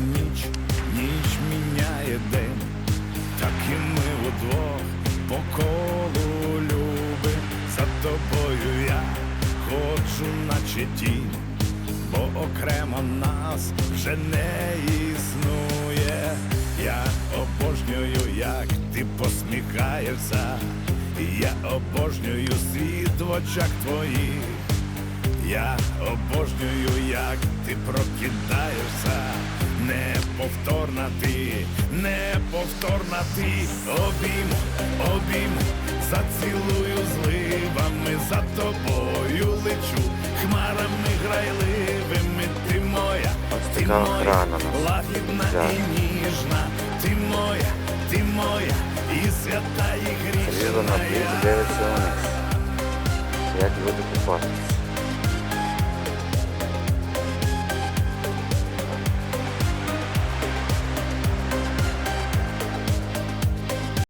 ніч, ніч міняє день, так і ми удвох по колу люби. За тобою я ходжу, наче тінь, бо окремо нас вже не існує. Я обожнюю, як ти посміхаєшся, я обожнюю світ в очах твоїх. Я обожнюю, як ти прокидаєшся, неповторна ти, неповторна ти, обійму, обійму, зацілую зливами, за тобою лечу, хмарами грайливими, ти моя, ти моя, лагідна і ніжна, ти моя, ти моя, і свята, і грішна. я. Як люди купатися.